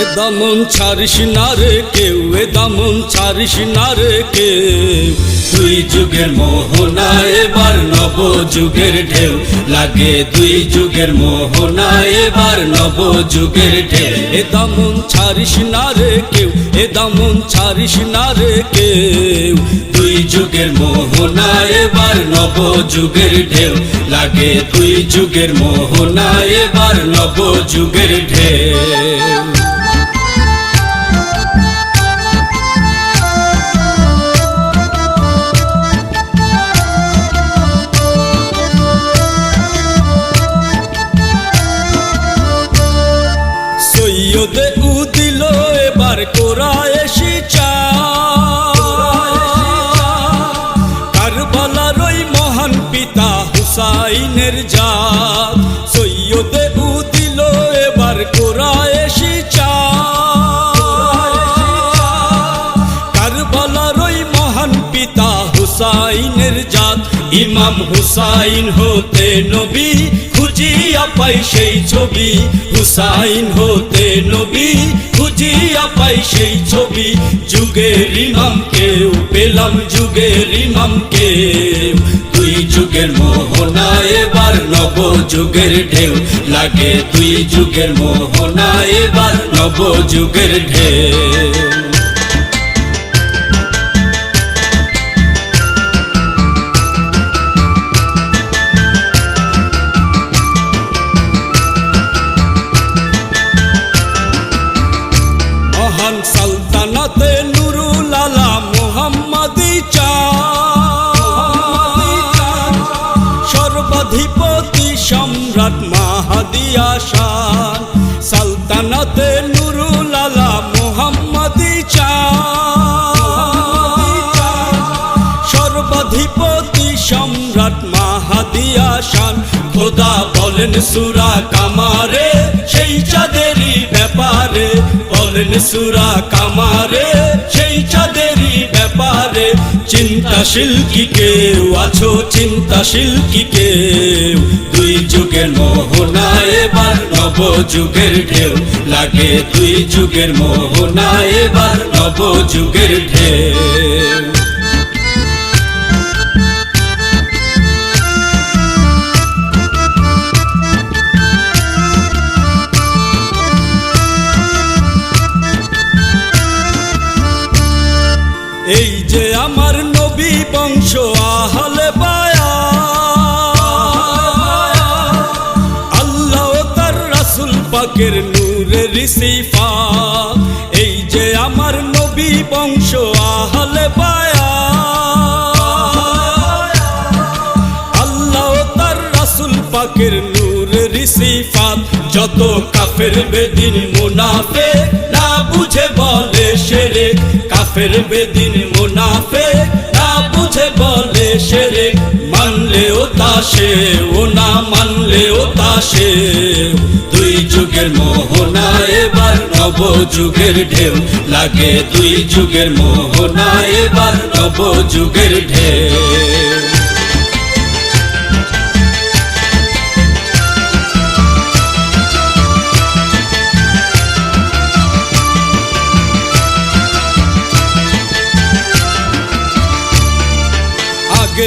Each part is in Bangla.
এ দামন ছাড়িস না রে কেউ, এ দামন ছাড়িস না রে কেউ। দুই যুগের মোহনা, এবার নব যুগের ঢেউ। লাগে দুই যুগের মোহনা, এবার নব যুগের ঢেউ। এ দামন ছাড়িস না রে কেউ, এ দামন ছাড়িস না রে কেউ। দুই যুগের মোহনা, এবার নব যুগের ঢেউ। লাগে দুই যুগের মোহনা, এবার নব যুগের ঢেউ। হুসাইনের জাত। সৈয়দে উদিল এবার কোরা চা কারবালার ওই মহান পিতা হুসাইনের জাত। ইমাম হুসাইন হতে নবী, খুঁজিয়া পাই সেই ছবি। হুসাইন হতে নবী খুঁজিয়া পাই সেই ছবি। যুগের ইমামকে পেলাম যুগের ইমামকে দুই যুগের মোহনা, এবার নব যুগের ঢেউ। লাগে দুই যুগের মোহনা, এবার নব যুগের ঢেউ। সম্রাট মাহাদিয়া বলেন সুরা কামারে, সেই চাঁদেরই ব্যাপারে। বলেন সুরা কামারে, সেই চাঁদেরই ব্যাপারে। চিন্তাশীল কি কেউ আছো, চিন্তাশীল কি কেউ? দুই যুগের মোহনা, এবার নব যুগের ঢেউ। লাগে দুই যুগের মোহনা, এবার নব যুগের ঢেউ। এই যে আমার নবী বংশ, আহলে বায়া। আল্লাহ তার রাসুল পাকের নূরের সিফা। এই যে আমার নবী বংশ, আহলে বায়া। আল্লাহ তার রাসুল পাকের নূরের সিফাত যত কাফের বেদিন মুনাফে না বুঝে বলে সেরে কাফের বেদিন মুনাফে, না বুঝে বলে সেরে মানলে ও তাসে ও না মানলে ও তাসে দুই যুগের মোহনা, এবার নব যুগের ঢেউ। লাগে দুই যুগের মোহনা, এবার নব যুগের ঢেউ।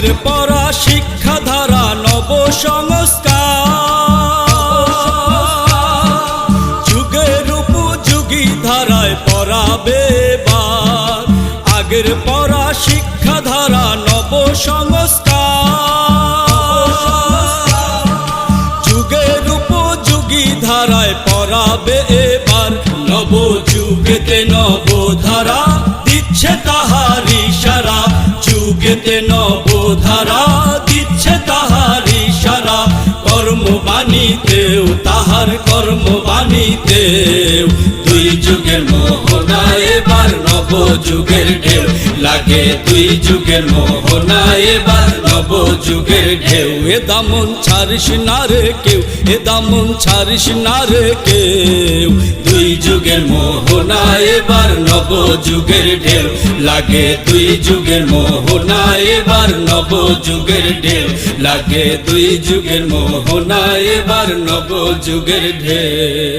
আগের পড়া শিক্ষা ধারা নব সংস্কার যুগের উপযোগী ধারায় পড়াবে বার। আগের পড়া শিক্ষা ধারা নব সংস্কার যুগের উপযোগী ধারায় পড়াবে এবার। নব যুগেতে নব ধারা দিচ্ছে তাহার ইশারা। যুগেতে নব কর্মবাণীতেও, তাহার কর্মবাণীতেও। দুই যুগের মোহনা, এবার নব যুগের ঢেউ। লাগে দুই যুগের মোহনা, এবার নব যুগের ঢেউ। এ দামন ছাড়িস না রে কেউ, এ দামন ছাড়িস না রে কেউ। দুই যুগের মোহনা, এবার নব যুগের ঢেউ। লাগে দুই যুগের মোহনা, এবার নব যুগের ঢেউ। লাগে দুই যুগের মোহনা এবার নব যুগের ঢেউ